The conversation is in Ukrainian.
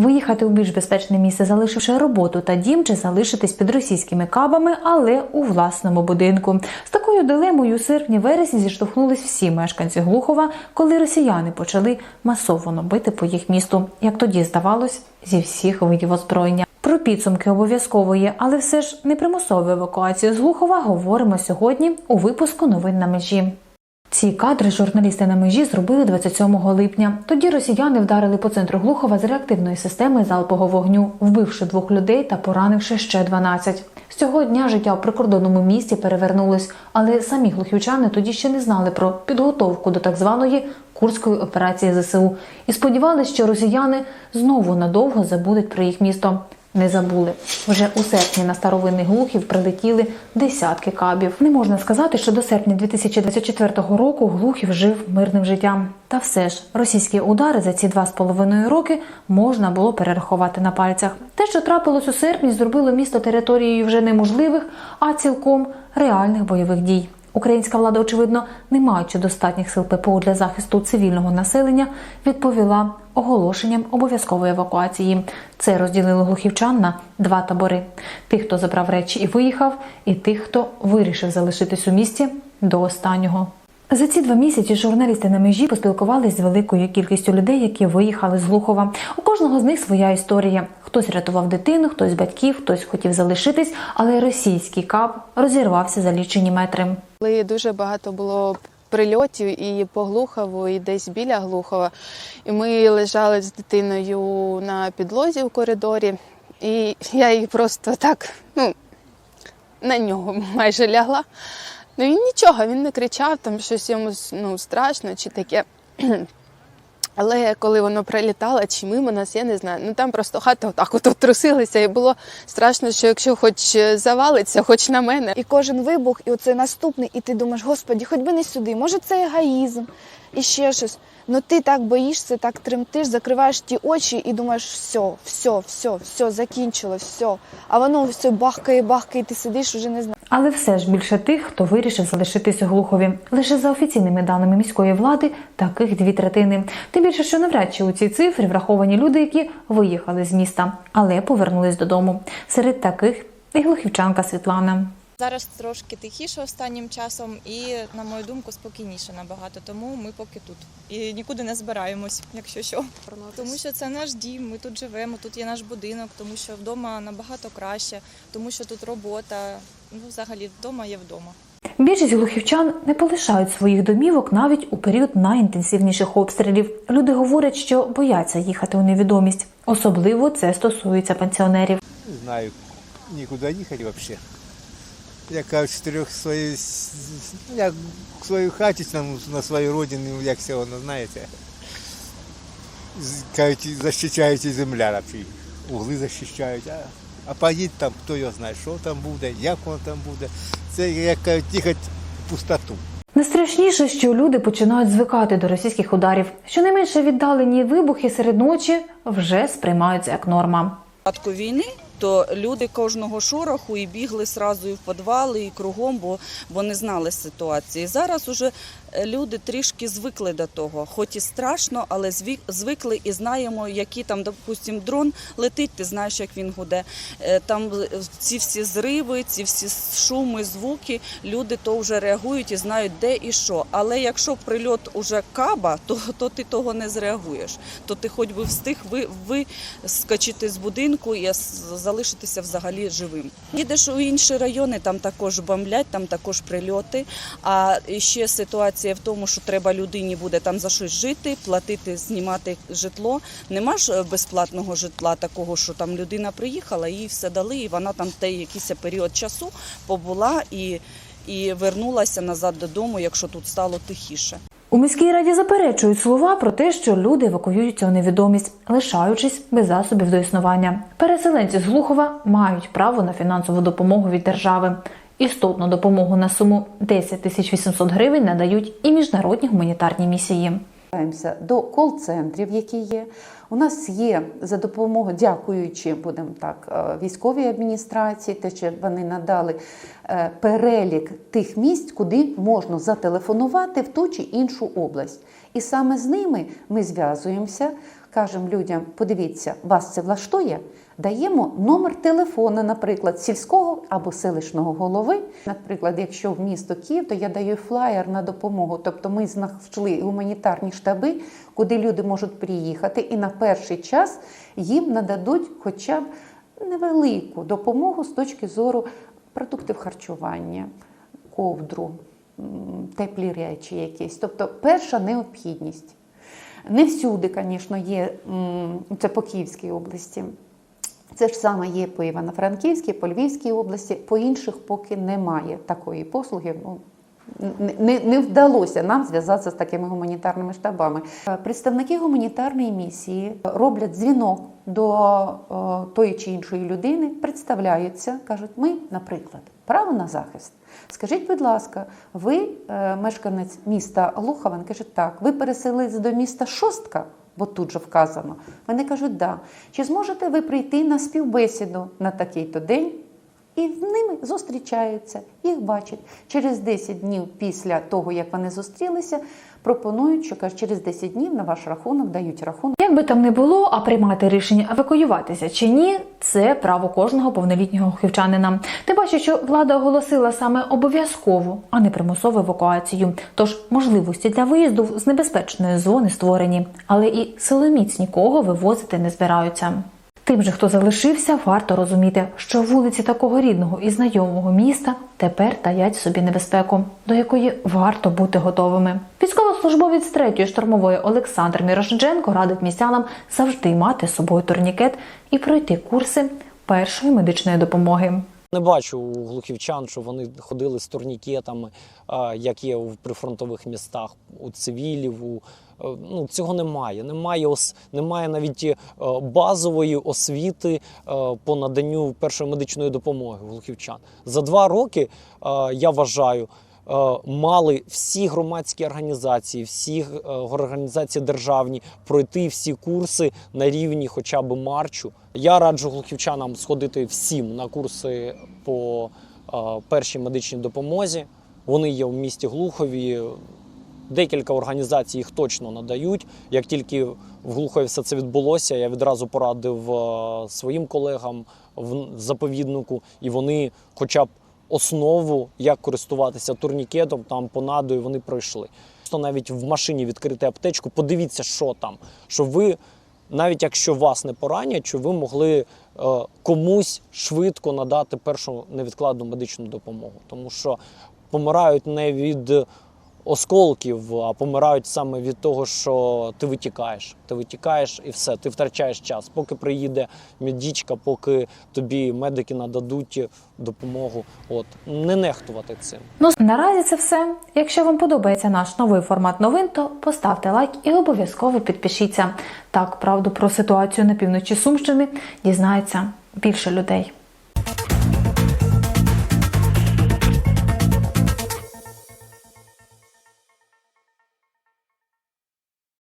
Виїхати у більш безпечне місце, залишивши роботу та дім, чи залишитись під російськими кабами, але у власному будинку. З такою дилемою у серпні-вересні зіштовхнулись всі мешканці Глухова, коли росіяни почали масово бити по їх місту, як тоді здавалось, зі всіх видів озброєння. Про підсумки обов'язкової, але все ж не примусової евакуації з Глухова говоримо сьогодні у випуску новин на межі. Ці кадри журналісти на межі зробили 27 липня. Тоді росіяни вдарили по центру Глухова з реактивної системи залпового вогню, вбивши двох людей та поранивши ще 12. З цього дня життя у прикордонному місті перевернулось, але самі глухівчани тоді ще не знали про підготовку до так званої курської операції ЗСУ і сподівалися, що росіяни знову надовго забудуть про їх місто. Не забули. Вже у серпні на старовинний Глухів прилетіли десятки кабів. Не можна сказати, що до серпня 2024 року Глухів жив мирним життям. Та все ж російські удари за ці два з половиною роки можна було перерахувати на пальцях. Те, що трапилось у серпні, зробило місто територією вже не можливих, а цілком реальних бойових дій. Українська влада, очевидно, не маючи достатніх сил ППО для захисту цивільного населення, відповіла оголошенням обов'язкової евакуації. Це розділило глухівчан на два табори: тих, хто забрав речі і виїхав, і тих, хто вирішив залишитись у місті до останнього. За ці два місяці журналісти на межі поспілкувалися з великою кількістю людей, які виїхали з Глухова. У кожного з них своя історія. Хтось рятував дитину, хтось батьків, хтось хотів залишитись, але російський кап розірвався за лічені метри. Коли дуже багато було прильотів і по Глухову, і десь біля Глухова. І ми лежали з дитиною на підлозі в коридорі, і я її просто так, ну, на нього майже лягла. Ну він нічого, він не кричав, там щось йому ну, страшно чи таке. Але коли воно прилітало чи мимо нас, я не знаю. Ну там просто хата отак от трусилася, і було страшно, що якщо хоч завалиться, хоч на мене. І кожен вибух, і оце наступний, і ти думаєш, господі, хоч би не сюди, може це егоїзм і ще щось. Ну ти так боїшся, так тремтиш, закриваєш ті очі і думаєш, все, все, все, все, закінчилось, все. А воно все бахкає, бахкає, і ти сидиш, уже не знаєш. Але все ж більше тих, хто вирішив залишитись у Глухові. Лише за офіційними даними міської влади, таких дві третини. Тим більше, що навряд чи у цій цифрі враховані люди, які виїхали з міста, але повернулись додому. Серед таких і глухівчанка Світлана. Зараз трошки тихіше останнім часом, і на мою думку, спокійніше набагато. Тому ми поки тут і нікуди не збираємось, якщо що. Тому що це наш дім. Ми тут живемо, тут є наш будинок, тому що вдома набагато краще, тому що тут робота. Ну, взагалі, вдома є вдома. Більшість глухівчан не полишають своїх домівок навіть у період найінтенсивніших обстрілів. Люди говорять, що бояться їхати у невідомість. Особливо це стосується пенсіонерів. Не знаю, нікуди їхати взагалі. Я кажу, чотирьох своїй, ну, як в своїй хаті, там, на своїй родині, ну, як все воно, знаєте. Кажуть, захищають і земля, наприклад. угли захищають, а, а поїдь там, хто його знає, що там буде, як воно там буде. Це, як кажуть, їхати в пустоту. Найстрашніше, що люди починають звикати до російських ударів. Щонайменше віддалені вибухи серед ночі вже сприймаються як норма. початку війни, то люди кожного шороху і бігли сразу і в підвали, і кругом, бо, не знали ситуації. Зараз уже люди трішки звикли до того, хоч і страшно, але звикли і знаємо, які там, допустим, дрон летить, ти знаєш, як він гуде. Е, Там ці всі зриви, ці всі шуми, звуки, люди то вже реагують і знають, де і що. Але якщо прильот уже каба, то, то ти того не зреагуєш. То ти хоч би встиг ви, вискочити з будинку і залишитися взагалі живим. Їдеш у інші райони, там також бомблять, там також прильоти. А ще ситуація в тому, що треба людині буде там за щось жити, платити, знімати житло. Нема ж е, безплатного житла такого, що там людина приїхала, їй все дали, і вона там те якийсь період часу побула і, і вернулася назад додому, якщо тут стало тихіше. У міській раді заперечують слова про те, що люди евакуюються у невідомість, лишаючись без засобів до існування. Переселенці з Глухова мають право на фінансову допомогу від держави. Істотну допомогу на суму 10 тисяч 800 гривень надають і міжнародні гуманітарні місії. До кол-центрів, які є. У нас є за допомогою, дякуючи, будемо так, е, військовій адміністрації, те, що вони надали е, перелік тих місць, куди можна зателефонувати в ту чи іншу область. І саме з ними ми зв'язуємося, кажемо людям: подивіться, вас це влаштує. Даємо номер телефону, наприклад, сільського або селищного голови. Наприклад, якщо в місто Київ, то я даю флаєр на допомогу. Тобто ми знайшли гуманітарні штаби, куди люди можуть приїхати, і на перший час їм нададуть хоча б невелику допомогу з точки зору продуктів харчування, ковдру, теплі речі якісь. Тобто перша необхідність. Не всюди, звісно, є це по Київській області. Це ж саме є по Івано-Франківській, по Львівській області, по інших поки немає такої послуги. Ну, не- не, вдалося нам зв'язатися з такими гуманітарними штабами. Е, Представники гуманітарної місії роблять дзвінок до е, тої чи іншої людини, представляються, кажуть, ми, наприклад, право на захист. Скажіть, будь ласка, ви е, мешканець міста Лухова? Він каже, так, ви переселились до міста Шостка, бо тут же вказано. Вони кажуть, да. Чи зможете ви прийти на співбесіду на такий-то день? І з ними зустрічаються, їх бачать. Через 10 днів після того, як вони зустрілися, пропонують, що кажуть, через 10 днів на ваш рахунок дають рахунок. Як би там не було, а приймати рішення евакуюватися чи ні, це право кожного повнолітнього хівчанина. Тим паче, що влада оголосила саме обов'язкову, а не примусову евакуацію. Тож можливості для виїзду з небезпечної зони створені, але і силоміць нікого вивозити не збираються. Тим же, хто залишився, варто розуміти, що вулиці такого рідного і знайомого міста тепер таять собі небезпеку, до якої варто бути готовими. Військовослужбовець третьої штурмової Олександр Мірошниченко радить містянам завжди мати з собою турнікет і пройти курси першої медичної допомоги. Не бачу у глухівчан, що вони ходили з турнікетами, як є в прифронтових містах, у цивілів. У, е, ну, цього немає. Немає, ос, немає навіть е, базової освіти е, по наданню першої медичної допомоги глухівчан. За два роки, я вважаю, мали всі громадські організації, всі е, організації державні пройти всі курси на рівні хоча б марчу. Я раджу глухівчанам сходити всім на курси по е, першій медичній допомозі. Вони є в місті Глухові. Декілька організацій їх точно надають. Як тільки в Глухові все це відбулося, я відразу порадив е, своїм колегам в заповіднику, і вони, хоча б основу, як користуватися турнікетом, там понадою, вони пройшли. То навіть в машині відкрити аптечку, подивіться, що там, щоб ви, навіть якщо вас не поранять, що ви могли е, комусь швидко надати першу невідкладну медичну допомогу. Тому що помирають не від осколків, а помирають саме від того, що ти витікаєш. Ти витікаєш і все, ти втрачаєш час. Поки приїде медичка, поки тобі медики нададуть допомогу. От не нехтувати цим. Ну наразі це все. Якщо вам подобається наш новий формат новин, то поставте лайк і обов'язково підпишіться. Так, правду про ситуацію на півночі Сумщини дізнається більше людей.